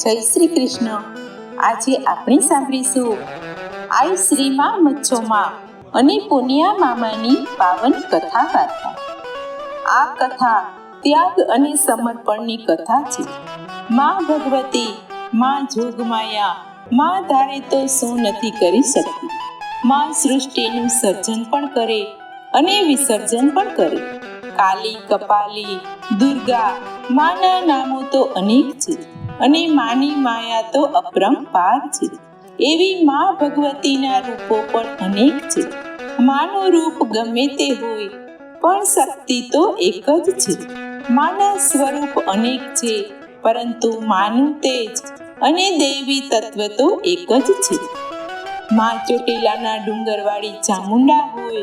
જય શ્રી કૃષ્ણ. આજે આપણે સાંભળીશું આઈ શ્રીમાં મચ્છોમાં અને પુનિયા મામાની પાવન કથા વાર્તા. આ કથા ત્યાગ અને સમર્પણની કથા છે. માં ભગવતી, માં જોગમાયા, માં ધારે તો શું નથી કરી શકતી. માં સૃષ્ટિનું સર્જન પણ કરે અને વિસર્જન પણ કરે. કાલી, કપાલી, દુર્ગા, માના નામો તો અનેક છે. અને માની માયા તો અપરંપાર છે. એવી મા ભગવતીના રૂપો પણ અનેક છે. માનું રૂપ ગમે તે હોય, પણ શક્તિ તો એક જ છે. માના સ્વરૂપ અનેક છે, પરંતુ માનું તેજ અને દૈવી તત્વ તો એક જ છે. મા ચોટીલાના ડુંગરવાળી ચામુંડા હોય,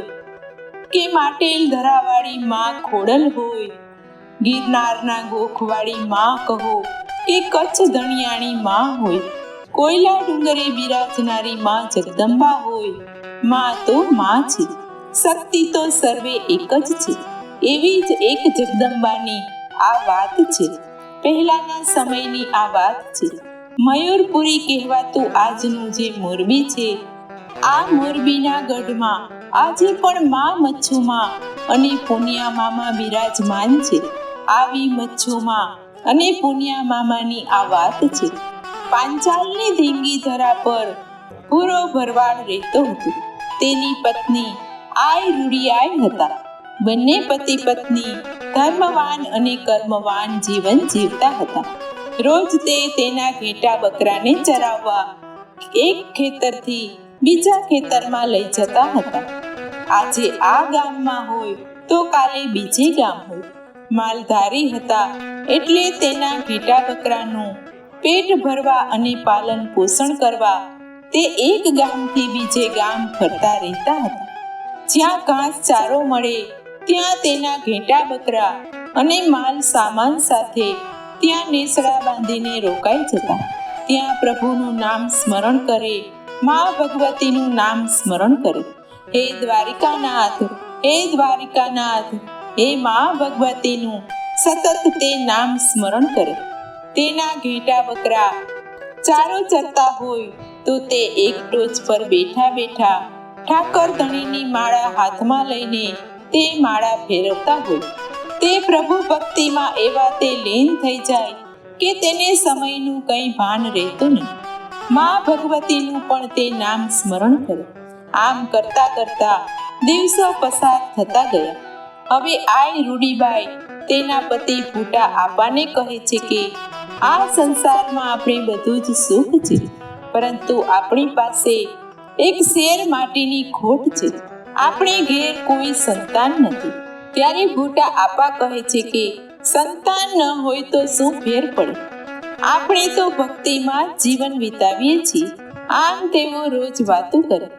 કે માટેલ ધરાવાળી માં ખોડલ હોય, ગિરનારના ગોખવાળી માં કહો કે કચ્છ ધણિયાણી માં હોય. કોયલા ડુંગરે બિરાજનારી માં જગદંબા હોય. માં તો માં છે. શક્તિ તો સર્વે એક જ છે. એવી જ એક જગદંબાની આ વાત છે. પહેલાના સમયની આ વાત છે. મયુરપુરી કહેવાતું આજનું જે મોરબી છે, આ મોરબીના ગઢમાં આજે પણ મા મચ્છુમાં અને પુનિયા મામા બિરાજમાન છે. આવી મચ્છુમાં અને પુનિયા મામાની આ વાત છે. પાંચાલની ધીંગી ધરા પર પૂરો ભરવાડ રહેતો હતો. તેની પત્ની આય રૂડિયાય હતા. બંને પતિ પત્ની ધર્મવાન અને કર્મવાન જીવન જીવતા હતા. રોજ તે તેના ઘેટા બકરાને ચરાવવા એક ખેતરથી બીજા ખેતરમાં લઈ જતા હતા. આજે આ ગામમાં હોય તો કાલે બીજે ગામ હોય. માલધારી હતા એટલે તેના ઘેટા બકરાનું પેટ ભરવા અને પાલન પોષણ કરવા તે એક ગામથી બીજે ગામ ફરતા રહેતા હતા. જ્યાં ઘાસ ચારો મળે, ત્યાં તેના ઘેટા બકરા અને માલ સામાન સાથે ત્યાં નેસડા બાંધીને રોકાઈ જતા. ત્યાં પ્રભુનું નામ સ્મરણ કરે, મા ભગવતીનું નામ સ્મરણ કરે. હે દ્વારિકાનાથ હે દ્વારિકાનાથ હે મા ભગવતીનું સતત તે નામ સ્મરણ કરે. તેના ઘેટા બકરા ચારો ચરતા હોય તો તે એક ટોચ પર બેઠા બેઠા ઠાકર ધણીની માળા હાથમાં લઈને તે માળા ફેરવતા હોય. તે પ્રભુ ભક્તિમાં એવા તે લીન થઈ જાય કે તેને સમયનું કંઈ ભાન રહેતું નહીં. મા ભગવતીનું પણ તે નામ સ્મરણ કરે. આમ કરતા કરતા દિવસો પસાર થતા ગયા. હવે આય રૂડીબાઈ, તેના પતિ ભૂટા આપાને કહે છે કે, આ સંસારમાં આપણે બધું જ સુખ છે, પરંતુ આપણી પાસે એક શેર માટીની ખોટ છે. આપણે ઘેર કોઈ સંતાન નથી. ત્યારે ભૂટા આપા કહે છે કે, સંતાન ન હોય તો શું ફેર પડે? આપણે તો ભક્તિમાં જીવન વિતાવીએ છીએ. આમ તેઓ રોજ વાતો કરે.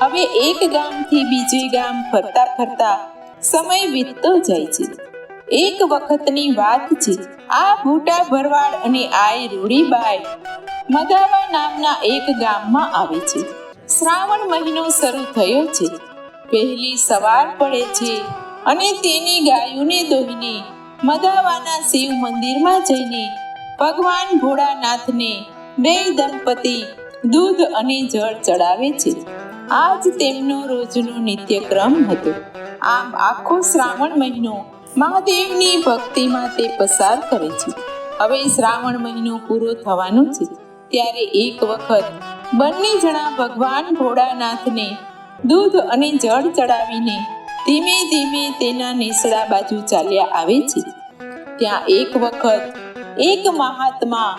હવે એક ગામથી બીજે ગામ ફરતા ફરતા સમય વીતતો જાય છે. એક વખતની વાત છે, આ ભૂટા ભરવાડ અને આય રૂડીબાઈ મદાવા નામના એક ગામમાં આવે છે. શ્રાવણ મહિનો શરૂ થયો છે. પહેલી સવાર પડે છે અને તેની ગાયોને દોહીને મદાવાના શિવ મંદિરમાં જઈને ભગવાન ભોળાનાથને બે દંપતી દૂધ અને જળ ચડાવે છે. આજ તેમનો રોજનો નિત્યક્રમ હતો. આમ આખો શ્રાવણ મહિનો મહાદેવની ભક્તિમાં તે પસાર કરે છે. હવે શ્રાવણ મહિનો પૂરો થવાનો છે. ત્યારે એક વખત બંને જણા ભગવાન ભોળાનાથને દૂધ અને જળ ચડાવીને ધીમે ધીમે તેના નેસડા બાજુ ચાલ્યા આવે છે. ત્યાં એક વખત એક મહાત્મા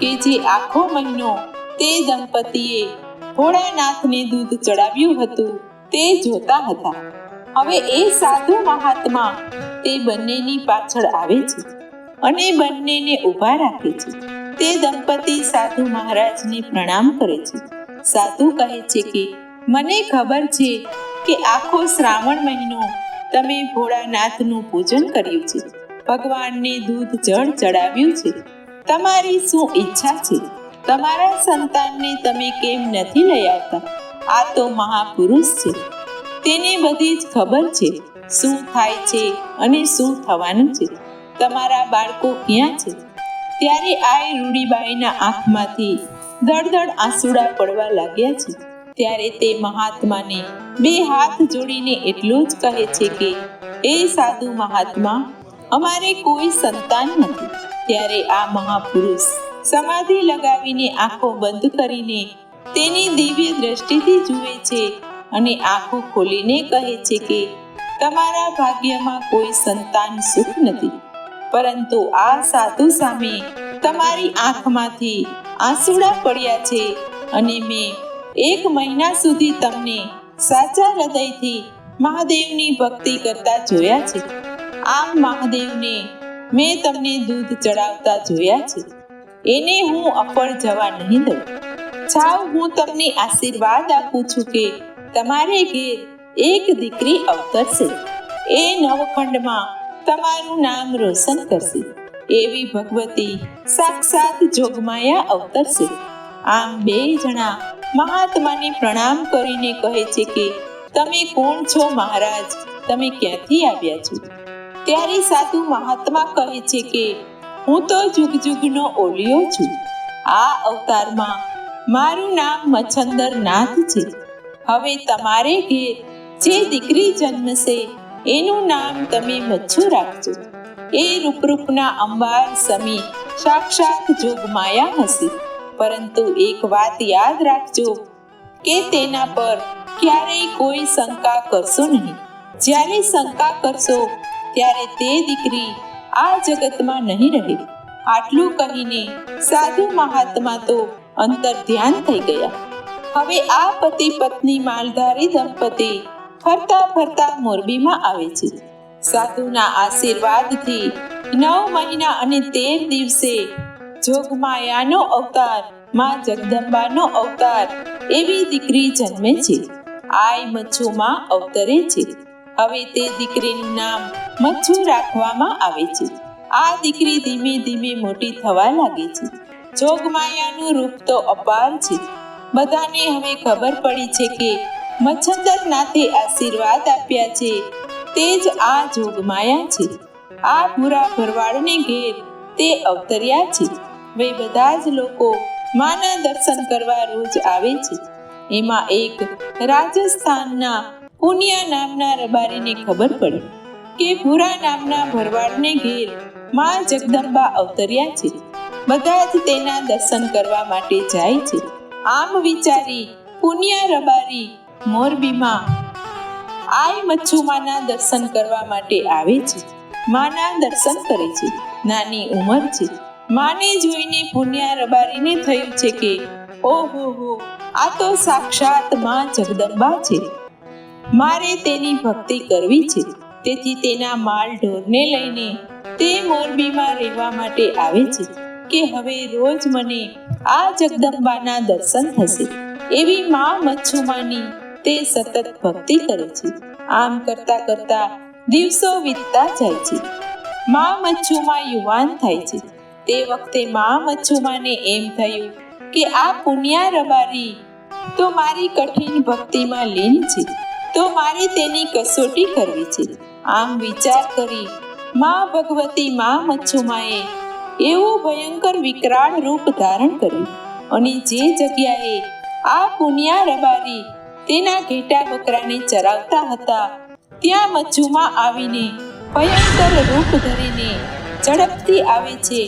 કે જે આખો મહિનો તે દંપતીએ ભોળાનાથને દૂધ ચડાવ્યું હતું તે જોતા હતા. હવે એ સાધુ મહાત્મા તે બંનેની પાછળ આવે છે અને બંનેને ઊભા રાખે છે. તે દંપતી સાધુ મહારાજને પ્રણામ કરે છે. સાધુ કહે છે કે, મને ખબર છે કે આખો શ્રાવણ મહિનો તમે ભોળાનાથનું પૂજન કર્યું છે. ભગવાનને દૂધ, જળ ચડાવ્યું છે. તમારી શું ઈચ્છા છે? તમારા સંતાનને તમે કેમ નથી લઈ આવતા? આ તો મહાપુરુષ છે. તેને બધી જ ખબર છે. શું થાય છે અને શું થવાનું છે? તમારા બાળકો ક્યાં છે? ત્યારે આ રૂડીબાઈના આંખમાંથી ધડધડ આંસુડા પડવા લાગ્યા છે. ત્યારે તે મહાત્માને બે હાથ જોડીને એટલું જ કહે છે કે, એ સાધુ મહાત્મા, અમારે કોઈ સંતાન નથી. ત્યારે આ મહાપુરુષ સમાધિ લગાવીને આંખો બંધ કરીને તેની દિવ્ય દ્રષ્ટિથી જુએ છે અને આંખો ખોલીને કહે છે કે, તમારા ભાગ્યમાં કોઈ સંતાન સુખ નથી. પરંતુ આ સાધુ સામે તમારી આંખમાંથી આંસુડા પડ્યા છે અને મેં એક મહિના સુધી તમને સાચા હૃદયથી મહાદેવની ભક્તિ કરતા જોયા છે. આમ મહાદેવને મેં તમને દૂધ ચડાવતા જોયા છે. એને હું અપર જવા નહીં દઉં. જાઓ હું તમને આશીર્વાદ આપું છું કે તમારે ઘેર એક દીકરી અવતરશે એ નવખંડમાં તમારું નામ રોશન કરશે. એવી ભગવતી સાક્ષાત જોગમાયા અવતરશે આમ બે જણા મહાત્માને પ્રણામ કરીને કહે છે કે, તમે કોણ છો મહારાજ? તમે ક્યાંથી આવ્યા છો? ત્યારે સાધુ મહાત્મા કહે છે કે, હું તો જુગ જુગનો ઓલિયો છું. આ અવતારમાં મારું નામ મચ્છંદર નાથ છે. હવે તમારે ઘેર જે દીકરી જન્મશે, એનું નામ તમે મચ્છુ રાખજો. એ રૂપરૂપના અંબાર સમી સાક્ષાત જોગમાયા હશે. પરંતુ એક વાત યાદ રાખજો કે તેના પર ક્યારેય કોઈ શંકા કરશો નહીં. જ્યારે શંકા કરશો, ત્યારે તે દીકરી આ જગતમાં નહીં રહે. આટલું કહીને સાધુ મહાત્મા તો અંતર ધ્યાન થઈ ગયા. હવે આ પતિ પત્ની માલધારી દંપતી ફરતા ફરતા મોરબીમાં આવે છે. સાધુના આશીર્વાદથી નવ મહિના અને તેર દિવસે જોગમાયાનો અવતાર, માં જગદંબાનો અવતાર એવી દીકરી જન્મે છે. આય મચ્છુમાં અવતરે છે. હવે તે દીકરીનું નામ મચ્છુ રાખવામાં આવે છે. આ દીકરી ધીમે ધીમે મોટી થવા લાગે છે. જોગમાયાનું રૂપ તો અપાર છે. બધાને હવે ખબર પડી છે કે મચ્છંદર નાથે આશીર્વાદ આપ્યા છે. તે જ આ જોગમાયા છે. આ ભૂરા ભરવાડને ઘેર તે અવતર્યા છે. વે બધા જ લોકો માના દર્શન કરવા રોજ આવે છે. એમાં એક રાજસ્થાનના પુનિયા નામના રબારીને ખબર પડી કે ભૂરા નામના ભરવાડને ઘેરમાં જગદંબા અવતર્યા છે. બધા જ તેના દર્શન કરવા માટે જાય છે. આમ વિચારી પુનિયા રબારી મોરબીમાં આય મચ્છુમાના દર્શન કરવા માટે આવે છે. માના દર્શન કરે છે. નાની ઉંમર છે. માને જોઈને પુણ્યા રબારીને થયું છે કે, ઓહો હો, આ તો સાક્ષાતમાં જગદંબા છે. મારે તેની ભક્તિ કરવી છે. તેથી તેના માલ ઢોરને લઈને તે મોરબીમાં રહેવા માટે આવે છે. કે હવે રોજ મને આ જગદંબાના દર્શન થશે. એવી માં મચ્છુમાની તે સતત ભક્તિ કરે છે. આમ કરતા કરતા દિવસો વીતતા જાય છે. માં મચ્છુમા યુવાન થાય છે. તે વખતે માં મચ્છુમાને એમ થયું કે આ પુણ્યા રબારી તો મારી કઠિન ભક્તિમાં લીન છે. તો મારે તેની કસોટી કરવી છે. આમ વિચાર કરી માં ભગવતી માં મચ્છુમાએ એવું ભયંકર વિકરાળ રૂપ ધારણ કર્યું. અને જે જગ્યાએ આ પુણ્યા રબારી તેના ઘેટા બકરાને ચરાવતા હતા, ત્યાં મચ્છુમાં આવીને ભયંકર રૂપ ધરીને ઝડપથી આવે છે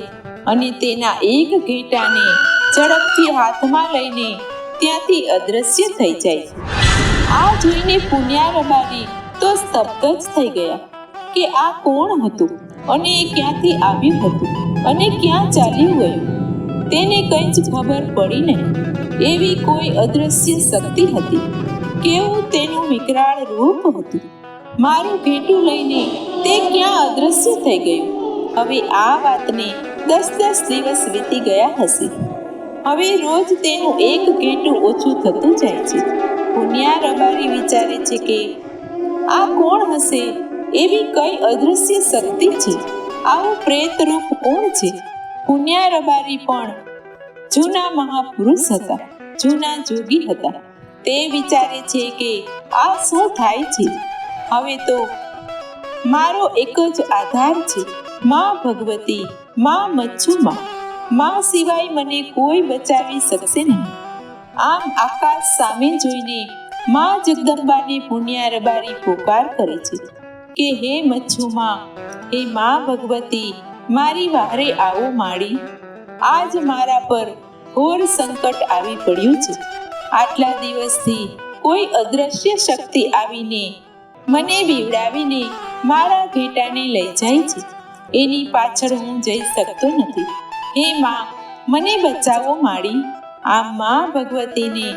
અને તેના એક ઘેટાને ઝડપથી હાથમાં લઈને ત્યાંથી અદ્રશ્ય થઈ જાય આ જોઈને પુણ્યા રબારી તો સ્તબ્ધ જ થઈ ગયા કે આ કોણ હતું અને એ ક્યાંથી આવ્યું હતું? અને ક્યાં ચાલ્યું ગયું? તેને કંઈ જ ખબર પડી નહીં. એવી કોઈ અદ્રશ્ય શક્તિ હતી કેવું તેનું વિકરાળ રૂપ હતું. મારું ઘેટું લઈને તે ક્યાં અદ્રશ્ય થઈ ગયું? હવે આ વાતને દસ દસ દિવસ વીતી ગયા હશે. હવે રોજ તેનું એક ઘેટું ઓછું થતું જાય છે. પુન્યા રબારી વિચારે છે કે આ કોણ હશે? એવી કઈ અદ્રશ્ય શક્તિ છે? આવું પ્રેત રૂપ કોણ છે? પુન્યા રબારી પણ જૂના મહાપુરુષ હતા, જૂના જોગી હતા. તે વિચારે છે કે આ શું થાય છે? હવે તો મારો એક જ આધાર છે. માં ભગવતી, માં મચ્છુમાં, માં સિવાય મને કોઈ બચાવી શકશે નહીં. આમ આકાશ સામે જોઈને માં જગદંબાને પુણ્યા રબારી પોકાર કરે છે. કે હે મચ્છુમાં, હે માં ભગવતી, મારી વારે આવો માડી આજ મારા પર ઘોર સંકટ આવી પડ્યું છે. આટલા દિવસથી કોઈ અદ્રશ્ય શક્તિ આવીને મને બીવડાવીને મારા ઘેટાને લઈ જાય છે. એની પાછળ હું જઈ શકતો નથી. હે માં, મને બચાવો માડી આ માં ભગવતીને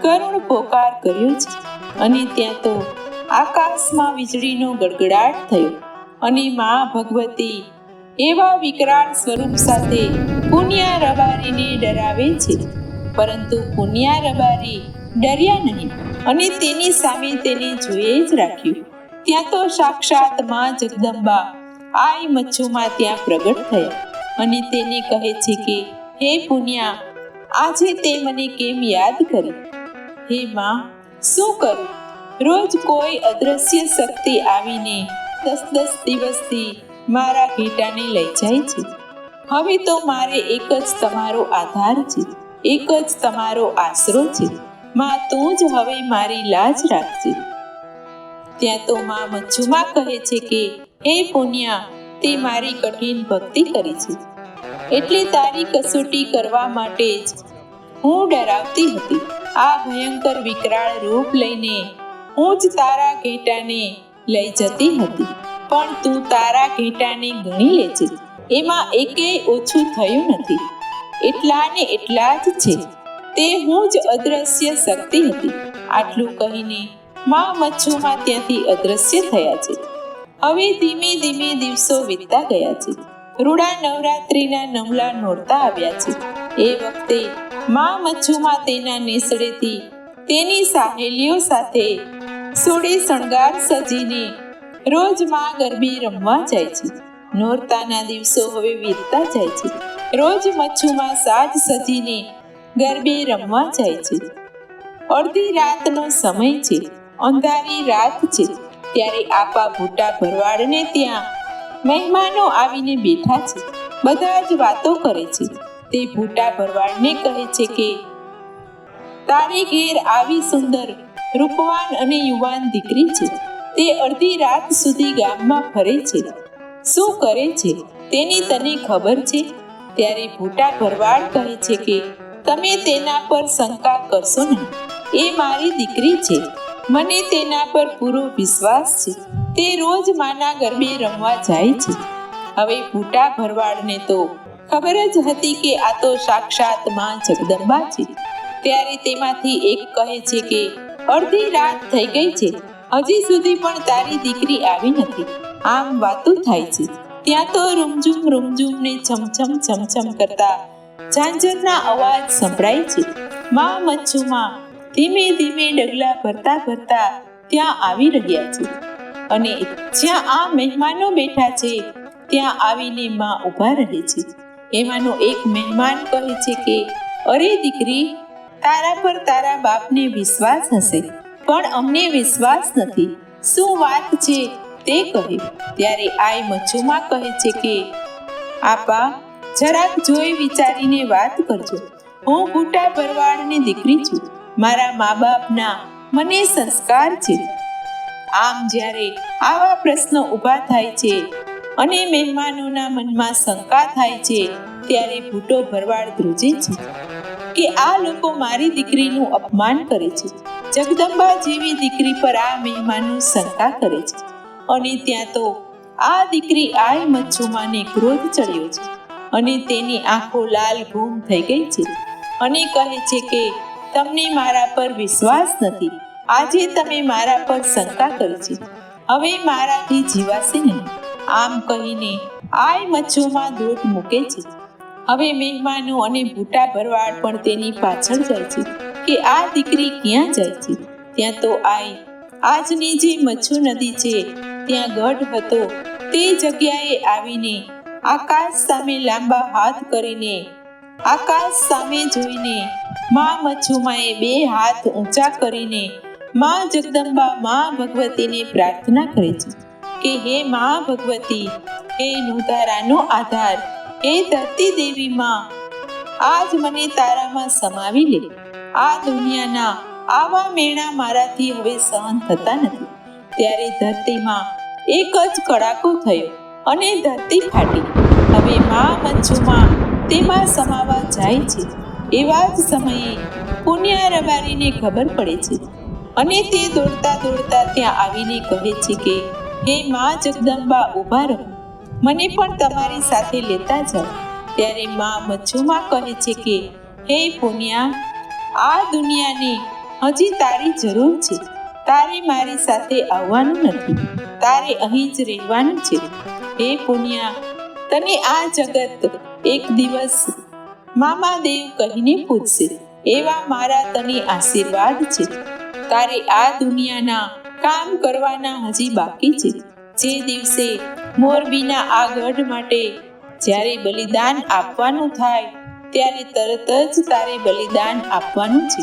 કરુણ પોકાર કર્યો છે. અને ત્યાં તો આકાશમાં વીજળીનો ગડગડાટ થયો અને મા ભગવતી એવા વિકરાળ સ્વરૂપ સાથે પુન્યા રબારીને ડરાવે છે. પરંતુ પુન્યા રબારી ડર્યા નહીં અને તેની સામે તેને જોઈએ જ રાખ્યું. ત્યાં તો સાક્ષાતમાં જગદંબા આઈ મચ્છુમાં ત્યાં પ્રગટ થયા અને તેને કહે છે કે, હે પુન્યા આજે તે મને કેમ યાદ કરી? હે માં, શું કરું? રોજ કોઈ અદ્રશ્ય શક્તિ આવીને દસ દસ દિવસથી મારા ઘેટાને લઈ જાય છે. હવે તો મારે એક જ તમારો આધાર છે, એક જ તમારો આશરો છે. માં તું જ હવે મારી લાજ રાખજે. ત્યાં તો માં મચ્છુમાં કહે છે કે, હે પુન્યા, તે મારી કઠિન ભક્તિ કરી છે. એટલે તારી કસોટી કરવા માટે જ હું ડરાવતી હતી. આ ભયંકર વિકરાળ રૂપ લઈને હું જ તારા ઘેટાને લઈ જતી હતી. પણ તું તારા ઘેટાને ગણી લેજે. એમાં એકેય ઓછું થયું નથી. એટલા ને એટલા જ છે. તે હું જ અદ્રશ્ય શક્તિ હતી. આટલું કહીને માં મચ્છુમાં ત્યાંથી અદ્રશ્ય થયા છે. હવે ધીમે ધીમે દિવસો વીતતા ગયા છે. રૂડા નવરાત્રિના નમલા નોરતા આવ્યા છે. એ વખતે માં મચ્છુમાં તેના નેસડેથી તેની સાહેલીઓ સાથે સોળે શણગાર સજીને રોજમાં ગરબી રમવા જાય છે. નોરતાના દિવસો હવે વીતતા જાય છે. રોજ મચ્છુમાં સાજ સજીને ગરબે રમવા જાય છે. અડધી રાતનો સમય છે. અંધારી રાત છે. ત્યારે આપા ભૂટા ભરવાડને ત્યાં મહેમાનો આવીને બેઠા છે. બધા જ વાતો કરે છે. તે ભૂટા ભરવાડને કહે છે કે તારે ઘેર આવી સુંદર રૂપવાન અને યુવાન દીકરી છે. તે અડધી રાત સુધી ગામમાં ફરે છે. શું કરે છે? તેની તને ખબર છે? ત્યારે ભૂટા ભરવાડ કહે છે કે, તમે તેના પર શંકા કરશો ને એ મારી દીકરી છે. મને તેના પર પૂરો વિશ્વાસ છે. તે રોજ માના ગરબે રમવા જાય છે. હવે ભૂટા ભરવાડને તો ખબર જ હતી કે આ તો સાક્ષાતમાં જગદંબા છે. ત્યારે તેમાંથી એક કહે છે કે, અડધી રાત થઈ ગઈ છે. હજી સુધી પણ તારી દીકરી આવી નથી. આમ વાતો થાય છે. ત્યાં તો રૂમઝુમ રૂમઝુમ ને છમછમ છમછમ કરતા ઝાંઝરના અવાજ સંભળાય છે. માં મચ્છુમાં ધીમે ધીમે ડગલા ભરતા ભરતા ત્યાં આવી રહ્યા છે. અને જ્યાં આ મહેમાનો બેઠા છે, ત્યાં આવીને માં ઊભા રહે છે. એમાંનો એક મહેમાન કહે છે કે, અરે દીકરી તારા પર તારા બાપને વિશ્વાસ હશે. પણ અમને વિશ્વાસ નથી. શું વાત છે? તે કહે. ત્યારે આઈ મચ્છુમાં કહે છે કે, આપા, જરાક જોઈ વિચારીને વાત કરજો. હું બુટા ભરવાડની દીકરી છું. મારા મા બાપના મને સંસ્કાર છે. આમ જ્યારે આવા પ્રશ્નો ઊભા થાય છે અને મહેમાનોના મનમાં શંકા થાય છે, ત્યારે ભૂટો ભરવાડ ધ્રુજે છે. કે આ લોકો મારી દીકરીનું અપમાન કરે છે. જગદંબા જેવી દીકરી પર આ મહેમાનો શંકા કરે છે. અને ત્યાં તો આ દીકરી આય મચ્છુમાને ક્રોધ ચડ્યો છે. અને તેની આંખો લાલ ઘૂમ થઈ ગઈ છે. અને કહે છે કે, તમને મારા પર વિશ્વાસ નથી. આજે તમે મારા પર શંકા કરી છે. હવે મારાથી જીવાશે નહીં. આમ કહીને આય મચ્છુમાં દોટ મૂકે છે. હવે મહેમાનો અને ભૂટા ભરવાડ પણ તેની પાછળ જાય છે કે આ દીકરી ક્યાં જાય છે? ત્યાં તો આય આજની જે મચ્છુ નદી છે, ત્યાં ગઢ હતો. તે જગ્યાએ આવીને આકાશ સામે લાંબા હાથ કરીને, આકાશ સામે જોઈને મા મચ્છુમાએ બે હાથ ઊંચા કરીને મા જગદંબા મા ભગવતીને પ્રાર્થના કરે છે કે, હે મા ભગવતી હે નુતારાનો આધાર હે ધરતી દેવી માં આજ મને તારામાં સમાવી લે. આ દુનિયાના આવા મેણા મારાથી હવે સહન થતા નથી. ત્યારે ધરતીમાં એક જ કડાકો થયો અને ધરતી ફાટી. હવે મા મંજુમાં તેમાં સમાવા જાય છે. એવા જ સમયે પુણ્યા રબારીને ખબર પડે છે. અને તે દોડતા દોડતા ત્યાં આવીને કહે છે કે, હે મા જગદંબા, ઊભા રહો. મને પણ તમારી સાથે લેતા જાઓ. ત્યારે માં મચ્છુમાં કહે છે કે, હે પુણ્યા આ દુનિયાને હજી તારી જરૂર છે. તારે મારી સાથે આવવાનું નથી. તારે અહીં જ રહેવાનું છે. હે પુણ્યા તને આ જગત એક દિવસ મામા દેવ કહીને પૂછશે. એવા મારા તને આશીર્વાદ છે. તારે આ દુનિયાના કામ કરવાના હજી બાકી છે. જે દિવસે મોરબીના આ ગઢ માટે જ્યારે બલિદાન આપવાનું થાય, ત્યારે તરત જ તારે બલિદાન આપવાનું છે.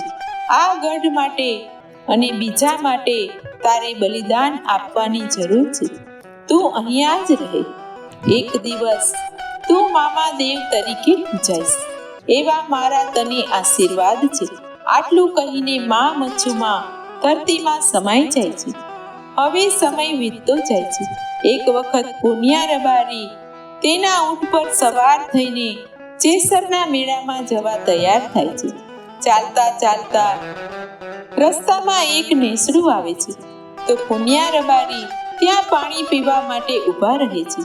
આ ગઢ માટે અને બીજા માટે તારે બલિદાન આપવાની જરૂર છે. તું અહીંયા જ રહે. એક દિવસ તું મામા દેવ તરીકે પૂજાઈશ. એવા મારા તને આશીર્વાદ છે. આટલું કહીને મા મચ્છુમાં ધરતીમાં સમાઈ જાય છે. હવે સમય વીતતો જાય છે. એક વખત પુનિયા રબારી તેના ઊંટ પર સવાર થઈને જેસરના મેળામાં જવા તૈયાર થાય છે. ચાલતા ચાલતા રસ્તામાં એક નેસડું આવે છે. તો પુનિયા રબારી ત્યાં પાણી પીવા માટે ઊભા રહે છે.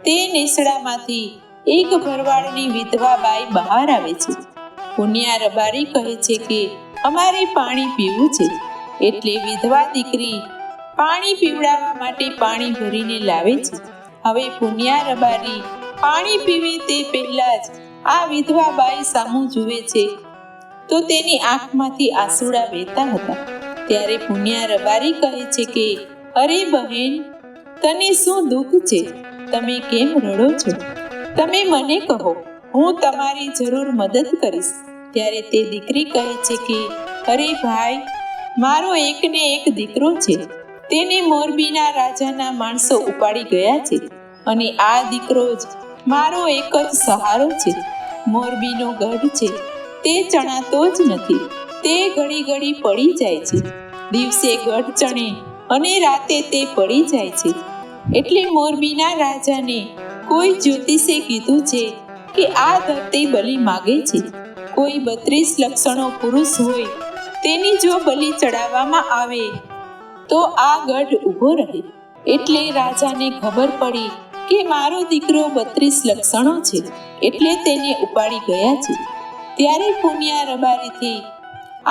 તે નેસડામાંથી એક ભરવાડની વિધવા બાઈ બહાર આવે છે. પુનિયા રબારી કહે છે કે, અમારે પાણી પીવું છે. એટલે વિધવા દીકરી પાણી પીવડાવવા માટે પાણી ભરીને લાવે છે. હવે પુણ્યા રબારી, પાણી પીવે તે પહેલા જ આ વિધવા બાઈ સામું જુએ છે. તો તેની આંખમાંથી આંસુડા વહેતા હતા. ત્યારે પુણ્યા રબારી કહે છે કે, અરે બહેન, તને શું દુઃખ છે? તમે કેમ રડો છો? તમે મને કહો, હું તમારી જરૂર મદદ કરીશ. ત્યારે તે દીકરી કહે છે કે, અરે ભાઈ, મારો એકને એક દીકરો છે. તેને મોરબીના રાજાના માણસો ઉપાડી ગયા છે અને આ દીકરો જ મારો એક જ સહારો છે. મોરબીનો ગઢ છે. તે ચણાતો જ નથી. તે ઘડી ઘડી પડી જાય છે. દિવસે ગઢ ચણે અને રાતે તે પડી જાય છે. એટલે મોરબીના રાજાને કોઈ જ્યોતિષે કીધું છે કે આ ધરતી બલિ માગે છે. કોઈ બત્રીસ લક્ષણો પુરુષ હોય તેની જો બલિ ચડાવવામાં આવે તો આ ગઢ ઊભો રહે. એટલે રાજાને ખબર પડી કે મારો દીકરો બત્રીસ લક્ષણો છે, એટલે તેને ઉપાડી ગયા છે. ત્યારે પુણ્યા રબારીથી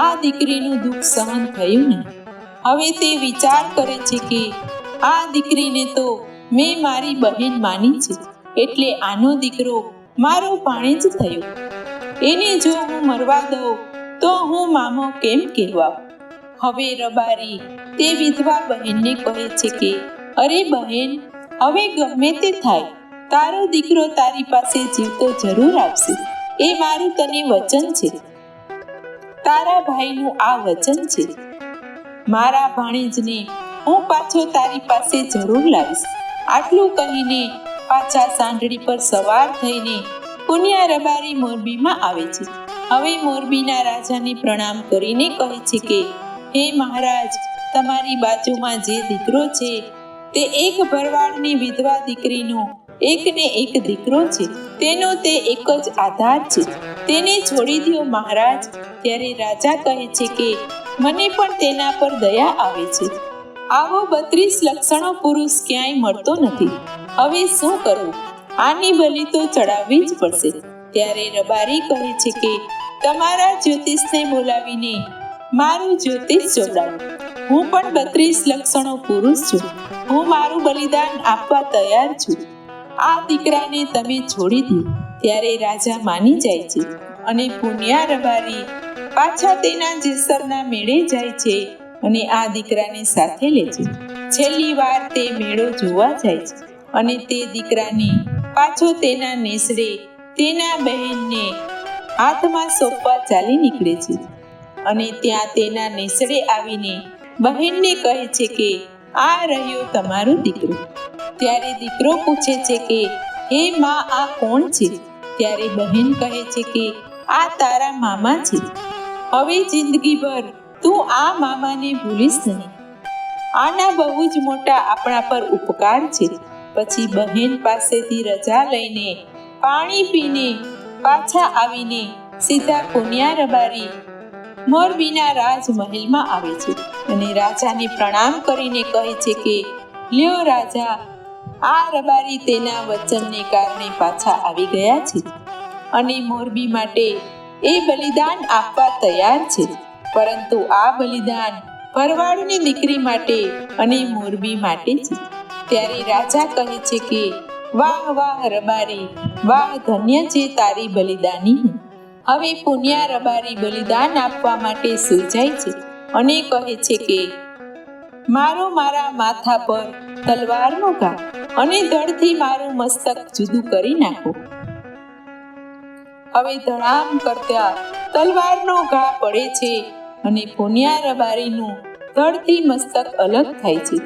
આ દીકરીનું દુઃખ સહન થયું નહીં. હવે તે વિચાર કરે છે કે આ દીકરીને તો મેં મારી બહેન માની છે, એટલે આનો દીકરો મારો પાણે જ થયો. એને જો હું મરવા દઉં, તો હું મામો કેમ કહેવા? હવે રબારી, તે વિધવા બહેનને કહે છે કે, અરે બહેન, હવે ગમે તે થાય, તારો દીકરો તારી પાસે જીવતો જરૂર આવશે એ મારું તને વચન છે. તારા ભાઈનું આ વચન છે. મારા ભાણેજને હું પાછો તારી પાસે જરૂર લાવીશ. આટલું કહીને પાછા સાંઢળી પર સવાર થઈને પુન્યા રબારી મોરબીમાં આવે છે. હવે મોરબીના રાજાને પ્રણામ કરીને કહે છે કે હે મહારાજ, તમારી બાજુમાં જે દીકરો છે, તે એક ભરવાડની વિધવા દીકરીનો એક ને એક દીકરો છે. તેનો તે એક જ આધાર છે. તેને છોડી દો મહારાજ, ત્યારે રાજા કહે છે કે, મને પણ તેના પર દયા આવે છે. આવો બત્રીસ લક્ષણો પુરુષ ક્યાંય મળતો નથી. હવે શું કરવું? આની બલિ તો ચડાવવી જ પડશે. ત્યારે રબારી કહે છે કે, તમારા જ્યોતિષને બોલાવીને મારું જ્યોતિષ જોડાણ હું પણ બત્રીસ લક્ષણો પુરુષ છું. હું મારું બલિદાન આપવા તૈયાર છું. આ દીકરાને તમે છોડી દો, ત્યારે રાજા માની જાય છે અને પુણ્યા રબારી પાછા તેના જેસરના મેળે જાય છે અને આ દીકરાને સાથે લે છે. છેલ્લી વાર તે મેળો જોવા જાય છે અને તે દીકરાને પાછો તેના નેસડે તેના બહેનને હાથમાં સોંપવા ચાલી નીકળે છે. અને ત્યાં તેના નેસડે આવીને બહેનને કહે છે કે, આ રહ્યો તમારો દીકરો. ત્યારે દીકરો પૂછે છે કે, હે માં, આ કોણ છે? ત્યારે બહેન કહે છે કે, આ તારા મામા છે. હવે જિંદગીભર તું આ મામાને ભૂલીશ નહીં. આના બહુ જ મોટા આપણા પર ઉપકાર છે. પછી બહેન પાસેથી રજા લઈને પાણી પીને પાછા આવીને સીધા કુનિયા રબારી મોરબીના રાજમહેલમાં આવે છે. અને રાજાને પ્રણામ કરીને કહે છે કે, લ્યો રાજા, આ રબારી તેના વચનને કારણે પાછા આવી ગયા છે. અને મોરબી માટે એ બલિદાન આપવા તૈયાર છે. પરંતુ આ બલિદાન ભરવાડની દીકરી માટે અને મોરબી માટે છે. ત્યારે રાજા કહે છે કે, વાહ વાહ, રબારી, વાહ, ધન્ય છે તારી બલિદાની. હવે પુણ્યા રબારી બલિદાન આપવા માટે સૂજાય છે અને કહે છે કે, મારો મારા માથા પર તલવારનો ઘા અને ધડથી મારું મસ્તક જુદું કરી નાખો. હવે ધડામ કરતા તલવારનો ઘા પડે છે અને પુનિયા રબારીનું ધડથી મસ્તક અલગ થાય છે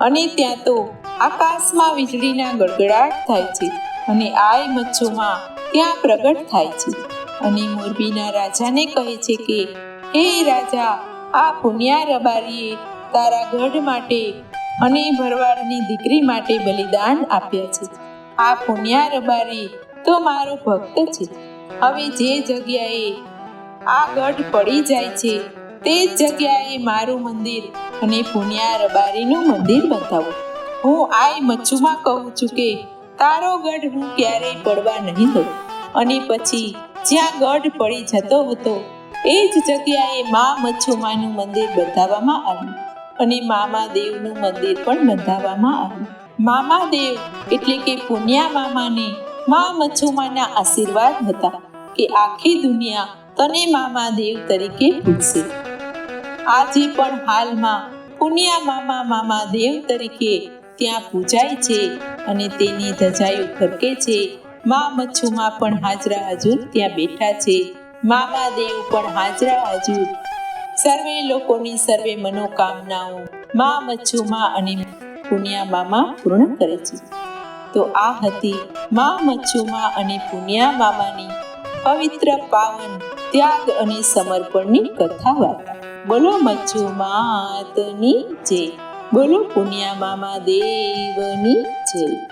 અને ત્યાં તો આકાશમાં વીજળીના ગડગડાટ થાય છે અને આય મચ્છોમાં ત્યાં પ્રગટ થાય છે. અને મોરબીના રાજાને કહે છે કે, હે રાજા, આ પુન્યા રબારીએ તારા ગઢ માટે અને ભરવાડની દીકરી માટે બલિદાન આપ્યા છે. આ પુન્યા રબારી તો મારો ભક્ત છે. હવે જે જગ્યાએ આ ગઢ પડી જાય છે, તે જ જગ્યાએ મારું મંદિર અને પુન્યા રબારીનું મંદિર બતાવો. હું આય મચ્છુમાં કહું છું કે, તારો ગઢ હું ક્યારેય પડવા નહીં દઉં. અને પછી જ્યાં ગઢ પડી જતો હતો. એ જ જગ્યાએ મા મચ્છુમાનું મંદિર બંધાવવામાં આવ્યું અને મામા દેવનું મંદિર પણ બંધાવવામાં આવ્યું. મામા દેવ એટલે કે પુણ્યા મામાને મા મચ્છુમાના આશીર્વાદ હતા કે આખી દુનિયા તને મામા દેવ તરીકે પૂછશે આજે પણ હાલમાં પુન્યા મામા મામા દેવ તરીકે ત્યાં પૂજાય છે અને તેની ધજાઈ ફરકે છે મા મચ્છુમાં પણ હાજરા હજુર, ત્યાં બેઠા છે. મામા દેવ પણ હાજરા હજુર. સર્વે લોકોની સર્વે મનોકામનાઓ મા મચ્છુમાં અને પુણ્યા મામા પૂર્ણ કરે છે. તો આ હતી મા મચ્છુમાં અને પુણ્યા મામાની પવિત્ર પાવન, ત્યાગ અને સમર્પણની કથા વાર્તા. બોલો મચ્છુ માતની જય. બોલો પુણ્યા મામા દેવની જય.